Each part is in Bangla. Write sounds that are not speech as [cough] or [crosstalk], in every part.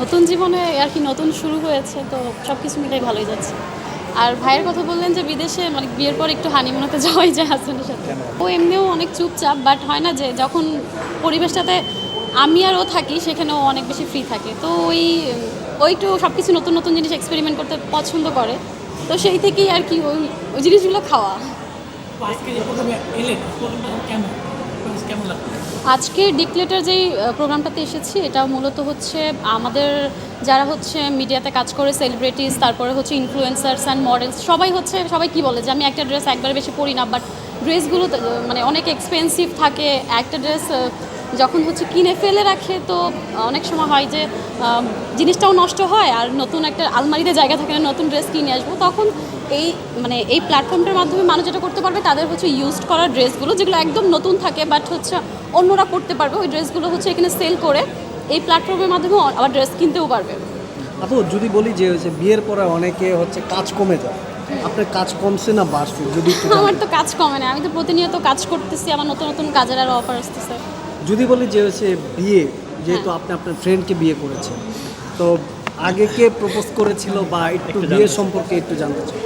নতুন জীবনে আর কি নতুন শুরু হয়েছে তো সব কিছু মিলাই ভালোই যাচ্ছে। আর ভাইয়ের কথা বললেন যে বিদেশে মানে বিয়ের পর একটু হানিমুনাতে [laughs] যাওয়াই যায় হাজব্যান্ডের সাথে। ও এমনিও অনেক চুপচাপ বাট হয় না যে যখন পরিবেশটাতে আমি আর ও থাকি সেখানে ও অনেক বেশি ফ্রি থাকে। তো ওই ওই একটু সব কিছু নতুন নতুন জিনিস এক্সপেরিমেন্ট করতে পছন্দ করে। তো সেই থেকেই আর কি ওই ওই জিনিসগুলো খাওয়া। আজকে ডিক্লেটার যেই প্রোগ্রামটাতে এসেছি, এটা মূলত হচ্ছে আমাদের যারা হচ্ছে মিডিয়াতে কাজ করে সেলিব্রিটিস তারপরে হচ্ছে ইনফ্লুয়েন্সার্স অ্যান্ড মডেলস সবাই হচ্ছে, সবাই কি বলে যে আমি একটা ড্রেস একবার বেশি পরি না বাট ড্রেসগুলো মানে অনেক এক্সপেন্সিভ থাকে, একটা ড্রেস যখন হচ্ছে কিনে ফেলে রাখে তো অনেক সময় হয় যে জিনিসটাও নষ্ট হয় আর নতুন একটা আলমারিতে জায়গা থাকে না নতুন ড্রেস কিনে আসব তখন এই মানে এই প্ল্যাটফর্মটার মাধ্যমে মানুষ যেটা করতে পারবে তাদের হচ্ছে ইউজড করা ড্রেসগুলো যেগুলো একদম নতুন থাকে বাট হচ্ছে অন্যরা করতে পারবে ওই ড্রেসগুলো হচ্ছে এখানে সেল করে এই প্ল্যাটফর্মের মাধ্যমে আবার ড্রেস কিনতেও পারবে। আপু যদি বলি যে হচ্ছে বিয়ের পরে অনেকে হচ্ছে কাজ কমে যায় আপনার কাজ কমছে না বাড়ছে? যদি [laughs] আমার তো কাজ কমে না আমি তো প্রতিনিয়ত কাজ করতেছি আমার নতুন নতুন কাজের আরও অফার আসতেছে। যদি বলি যে হচ্ছে বিয়ে যেহেতু হ্যাঁ। আপনি আপনার ফ্রেন্ডকে বিয়ে করেছেন তো আগে কে প্রপোজ করেছিল বা একটু বিয়ে সম্পর্কে একটু জানতে চাই?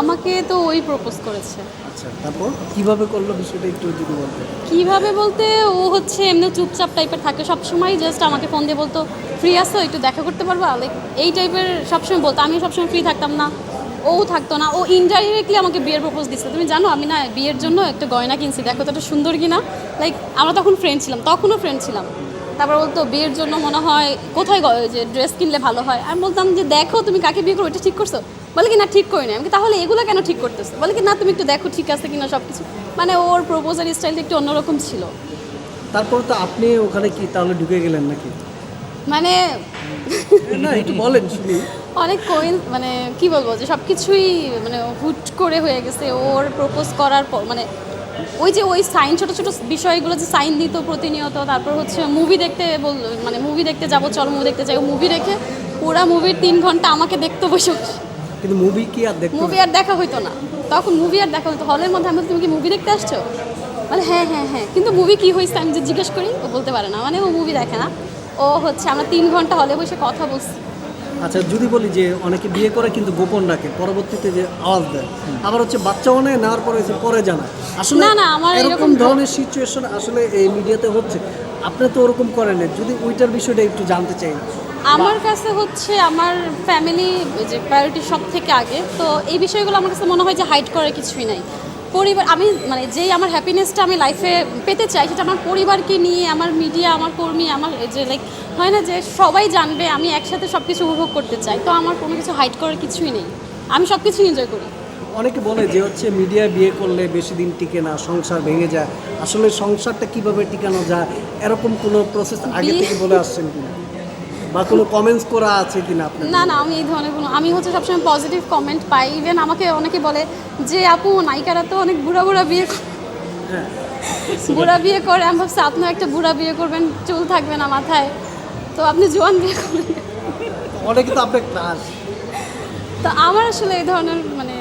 আমাকে তো ওই প্রপোজ করেছে। আচ্ছা তারপর? কীভাবে করল বিষয়টা একটু যদি বলতেন। কীভাবে বলতে ও হচ্ছে এমনি চুপচাপ টাইপের থাকে সবসময় জাস্ট আমাকে ফোন দিয়ে বলতো ফ্রি আসো একটু দেখা করতে পারবা? লাইক এই টাইপের সবসময় বলতো আমি সবসময় ফ্রি থাকতাম না। ও থাকতো না ও ইনডাইরেক্টলি আমাকে বিয়ের প্রপোজ দিচ্ছে তুমি জানো আমি না বিয়ের জন্য একটা গয়না কিনছি দেখো তো এটা সুন্দর কিনা। লাইক আমরা তখন ফ্রেন্ড ছিলাম তখনও ফ্রেন্ড ছিলাম। তারপর বলতো বিয়ের জন্য মনে হয় কোথায় যে ড্রেস কিনলে ভালো হয়? আমি বলতাম যে দেখো তুমি কাকে বিয়ে করো এটা ঠিক করছ? বলে কি না ঠিক করি না আমি তাহলে এগুলো কেন ঠিক করতেছো? বলে কি না তুমি একটু দেখো ঠিক আছে কিনা সব কিছু মানে ওর প্রপোজাল স্টাইলটা একটু অন্যরকম ছিল। তারপর তো আপনি ওখানে কি তাহলে ঢুকে গেলেন নাকি? মানে না একটু বলেন শুনি। অনেক কোইন মানে কি বলব যে সব কিছুই মানে হুট করে হয়ে গেছে। ওর প্রপোজ করার পর মানে ওই যে ওই সাইন ছোট ছোট বিষয়গুলো যে সাইন দিত প্রতিনিয়ত তারপর হচ্ছে মুভি দেখতে বল মানে মুভি দেখতে যাব চল মুভি দেখতে যাই। মুভি রেখে পুরা মুভির তিন ঘণ্টা আমাকে দেখতে বসে কিন্তু মুভি কি আর দেখতে মুভি আর দেখা হইতো না। তখন মুভি আর দেখা হতো হলের মধ্যে আমি তুমি কি মুভি দেখতে আসছো? মানে হ্যাঁ হ্যাঁ হ্যাঁ। কিন্তু মুভি কি হয়েছে আমি যে জিজ্ঞেস করি ও বলতে পারে না। মানে ও মুভি দেখে না। ও হচ্ছে আমরা তিন ঘণ্টা হলে বসে কথা বলছি। আচ্ছা যদি বলি যে অনেকে বিয়ে করে কিন্তু গোপন রাখে পরবর্তীতে যে আওয়াজ দেয় আবার হচ্ছে বাচ্চা নেয় নেওয়ার পরে এসে পরে জানায়। আসলে না, না, আমার এরকম ধরনের সিচুয়েশন আসলে এই মিডিয়াতে হচ্ছে। আপনি তো ওরকম করেন না যদি ওইটার বিষয়টা একটু জানতে চাই। আমার কাছে হচ্ছে আমার ফ্যামিলি যে প্রায়োরিটি সব থেকে আগে তো এই বিষয়গুলো আমার কাছে মনে হয় যে হাইড করার কিছুই নাই। পরিবার আমি মানে যেই আমার হ্যাপিনেসটা আমি লাইফে পেতে চাই সেটা আমার পরিবারকে নিয়ে আমার মিডিয়া আমার কর্মী আমার যে লাইক হয় না যে সবাই জানবে আমি একসাথে সব কিছু উপভোগ করতে চাই। তো আমার কোনো কিছু হাইড করার কিছুই নেই। আমি সব কিছুই এনজয় করি। অনেকে বলে যে হচ্ছে মিডিয়া বিয়ে করলে বেশি দিন টিকে না সংসার ভেঙে যায়। আসলে সংসারটা কীভাবে টিকানো যায়? এরকম কোনো প্রসেস আগে থেকে বলে আসছেন কিনা? বা কোনো কমেন্টস করা আছে কিনা আপনার না না আমি এই ধরনের কোনো আমি হচ্ছে সবসময় পজিটিভ কমেন্ট পাই। ইভেন আমাকে অনেকে বলে যে আপু নায়িকারা তো অনেক বুড়া বুড়া বিয়ে হ্যাঁ। বুড়া বিয়ে করে আমি ভাবছি আপনিও একটা বুড়া বিয়ে করবেন চুল থাকবে না মাথায়। তো আপনি জোয়ান বিয়ে করবেন। অনেকে তো আপনার ক্লাস তো আমার আসলে এই ধরনের মানে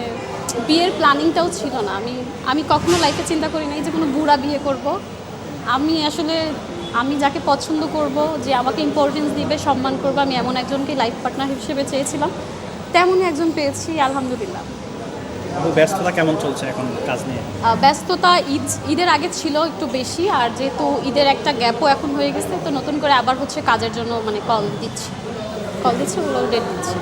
বিয়ের প্ল্যানিংটাও ছিল না। আমি আমি কখনো লাইফে চিন্তা করি নাই যে কোনো বুড়া বিয়ে করব। আমি আসলে আমি যাকে পছন্দ করব যে আমাকে ইম্পর্টেন্স দিবে সম্মান করবে আমি এমন একজনকে লাইফ পার্টনার হিসেবে চেয়েছিলাম তেমনই একজন পেয়েছি আলহামদুলিল্লাহ। ব্যস্ততা কেমন চলছে এখন কাজ নিয়ে? ব্যস্ততা ঈদ ঈদের আগে ছিল একটু বেশি আর যেহেতু ঈদের একটা গ্যাপও এখন হয়ে গেছে তো নতুন করে আবার হচ্ছে কাজের জন্য মানে কল দিচ্ছি। কল দিচ্ছি ওগুলো ডেট দিচ্ছি।